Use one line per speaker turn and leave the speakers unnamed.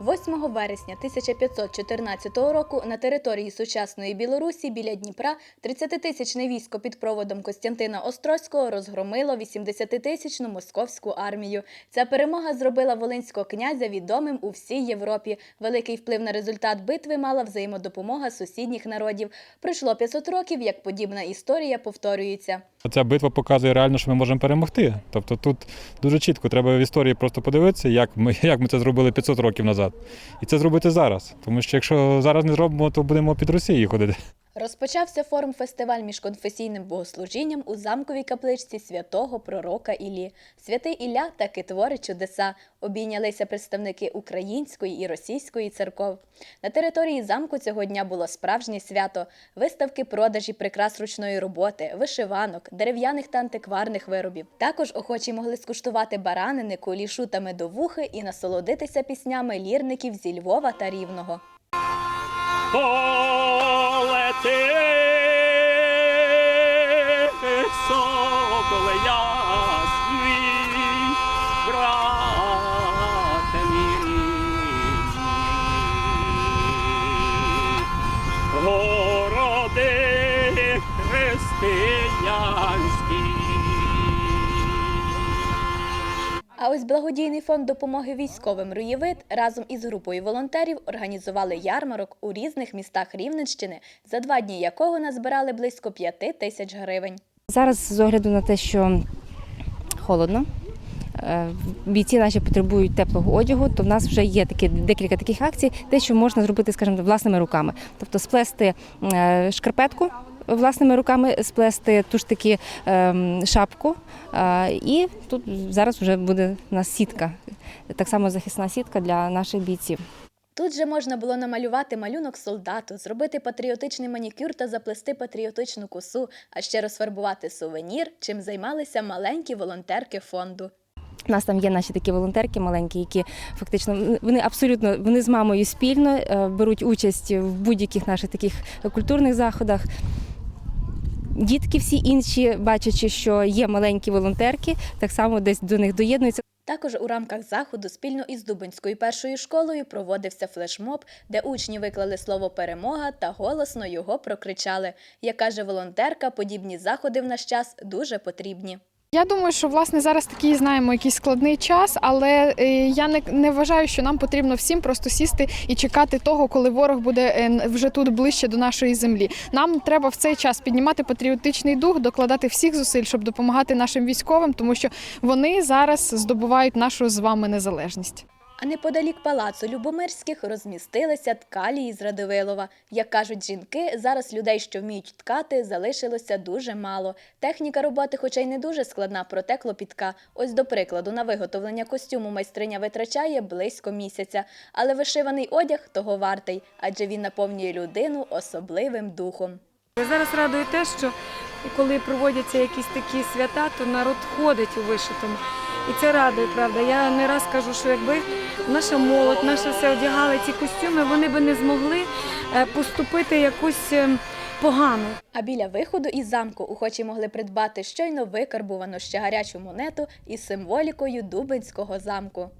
8 вересня 1514 року на території сучасної Білорусі біля Дніпра 30-тисячне військо під проводом Костянтина Острозького розгромило 80-тисячну московську армію. Ця перемога зробила волинського князя відомим у всій Європі. Великий вплив на результат битви мала взаємодопомога сусідніх народів. Пройшло 500 років, як подібна історія повторюється.
Ця битва показує реально, що ми можемо перемогти. Тобто тут дуже чітко треба в історії просто подивитися, як ми, як ми це зробили 500 років назад. І це зробити зараз. Тому що якщо зараз не зробимо, то будемо під Росією ходити.
Розпочався форум фестиваль міжконфесійним богослужінням у замковій капличці святого пророка Іллі. Святий Ілля таки творить чудеса. Обійнялися представники української і російської церков. На території замку цього дня було справжнє свято: виставки продажі прикрас ручної роботи, вишиванок, дерев'яних та антикварних виробів. Також охочі могли скуштувати баранини, кулішу та медовухи і насолодитися піснями лірників зі Львова та Рівного. А ось благодійний фонд допомоги військовим Руєвит разом із групою волонтерів організували ярмарок у різних містах Рівненщини, за два дні якого назбирали близько п'яти тисяч гривень.
Зараз з огляду на те, що холодно, е, бійці наші потребують теплого одягу, то в нас вже є такі декілька таких акцій, те, що можна зробити, скажімо, власними руками. Тобто сплести е, шкарпетку. Власними руками сплести ту ж таки ем, шапку, і тут зараз вже буде у нас сітка, так само захисна сітка для наших бійців.
Тут же можна було намалювати малюнок солдату, зробити патріотичний манікюр та заплести патріотичну косу, а ще розфарбувати сувенір, чим займалися маленькі волонтерки фонду.
У нас там є наші такі волонтерки маленькі, які фактично вони абсолютно вони з мамою спільно е, беруть участь в будь-яких наших таких культурних заходах. Дітки всі інші, бачачи, що є маленькі волонтерки, так само десь до них доєднуються.
Також у рамках заходу спільно із Дубинською першою школою проводився флешмоб, де учні виклали слово перемога та голосно його прокричали. Як каже волонтерка, подібні заходи в наш час дуже потрібні.
Я думаю, що власне зараз такий знаємо якийсь складний час, але е, я не, не вважаю, що нам потрібно всім просто сісти і чекати того, коли ворог буде е, вже тут ближче до нашої землі. Нам треба в цей час піднімати патріотичний дух, докладати всіх зусиль, щоб допомагати нашим військовим, тому що вони зараз здобувають нашу з вами незалежність.
А неподалік палацу Любомирських розмістилися ткалі із Радивилова. Як кажуть жінки, зараз людей, що вміють ткати, залишилося дуже мало. Техніка роботи, хоча й не дуже складна, проте клопітка. Ось до прикладу, на виготовлення костюму майстриня витрачає близько місяця. Але вишиваний одяг того вартий, адже він наповнює людину особливим духом.
Зараз радує те, що коли проводяться якісь такі свята, то народ ходить у вишитому. І це радує, правда. Я не раз кажу, що якби наша молодь, наша все одягала ці костюми, вони би не змогли е, поступити якусь ем, погано.
А біля виходу із замку охочі могли придбати щойно викарбувану ще гарячу монету із символікою Дубинського замку.